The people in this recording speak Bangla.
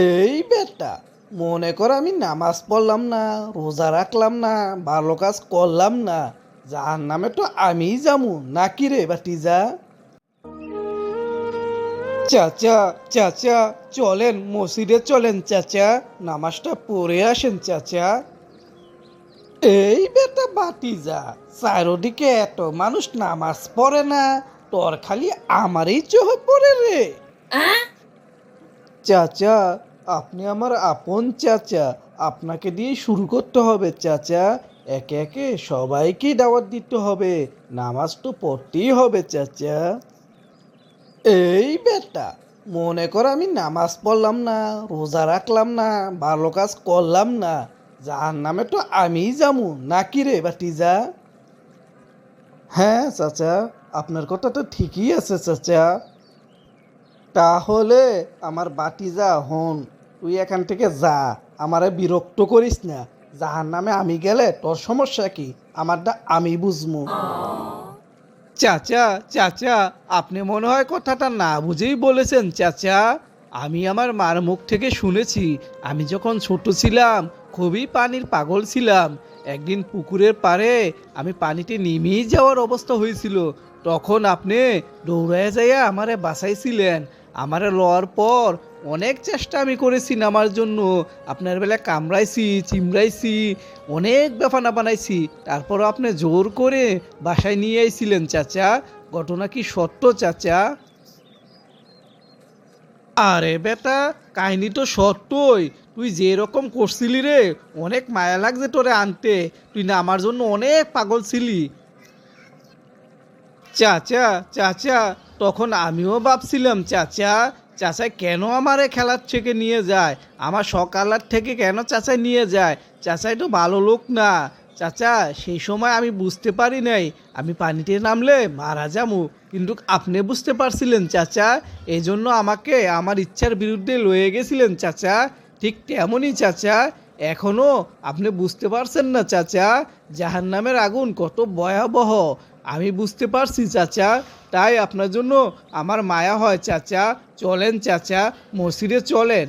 এই বেটা, মনে কর আমি নামাজ পড়লাম না, রোজা রাখলাম না, ভালো কাজ করলাম না যার নামে তো আমিই যামু নাকি রে বাটিজা চাচা চাচা, চলেন, মসজিদে চলেন চাচা, নামাজটা পড়ে আসেন চাচা। এই বেটা বাটিজা চারোদিকে এত মানুষ নামাজ পড়ে না, তোর খালি আমারই চোখ পড়ে রে। চাচা, আপনি আমার আপন চাচা। আপনাকে দিয়ে শুরু করতে হবে চাচা। একে একে সবাইকে দাওয়াত দিতে হবে। নামাজ তো পড়তেই হবে চাচা। এই বেটা, মনে কর আমি নামাজ পড়লাম না, রোজা রাখলাম না, ভালো কাজ করলাম না। যার নামে তো আমিই যামু নাকি রে বাটিজা হ্যাঁ চাচা, আপনার কথা তো ঠিকই আছে চাচা। তাহলে আমার বাটিজা হন, তুই এখান থেকে যা। আমারে বিরক্ত করিস না। যাহার নামে আমি গেলে তোর সমস্যা কি? আমারটা আমি বুঝমু। চাচা চাচা, আপনি মনে হয় কথাটা না বুঝেই বলেছেন, চাচা। আমি আমার মার মুখ থেকে শুনেছি, আমি যখন ছোট ছিলাম, খুবই পানির পাগল ছিলাম। একদিন পুকুরের পাড়ে আমি পানিতে নেমেই যাওয়ার অবস্থা হয়েছিল। তখন আপনি দৌড়ায় যাইয়া আমারে বাঁচাইছিলেন। আমারে লওয়ার পর অনেক চেষ্টা আমি করেছি নামার জন্য। আপনার বেলা কামড়াইছি, চিমড়াইছি, অনেক বেফানা বানাইছি। তারপরও আপনি জোর করে বাসায় নিয়ে আইছিলেন চাচা। ঘটনা কি সত্য চাচা? আরে বেটা, কাহিনী তো সত্যই। তুই যে রকম করছিলি রে, অনেক মায়া লাগছে তোরে আনতে। তুই না আমার জন্য অনেক পাগল ছিলি। চাচা চাচা তখন আমিও ভাবছিলাম, চাচা চাচা কেন আমারে খেলার থেকে নিয়ে যায়? আমার সকালার থেকে কেন চাচা নিয়ে যায়? চাচাই তো ভালো লোক না। চাচা, সেই সময় আমি বুঝতে পারি নাই। আমি পানিতে নামলে মারা যামু কিন্তু আপনি বুঝতে পারছিলেন, চাচা এই জন্য আমাকে আমার ইচ্ছার বিরুদ্ধে লয়ে গেছিলেন, চাচা। ঠিক তেমনই, চাচা। এখনও আপনি বুঝতে পারছেন না, চাচা। জাহান নামের আগুন কত ভয়াবহ। আমি বুঝতে পারছি, চাচা। তাই আপনার জন্য আমার মায়া হয়, চাচা। চলেন, চাচা। মসজিদে চলেন।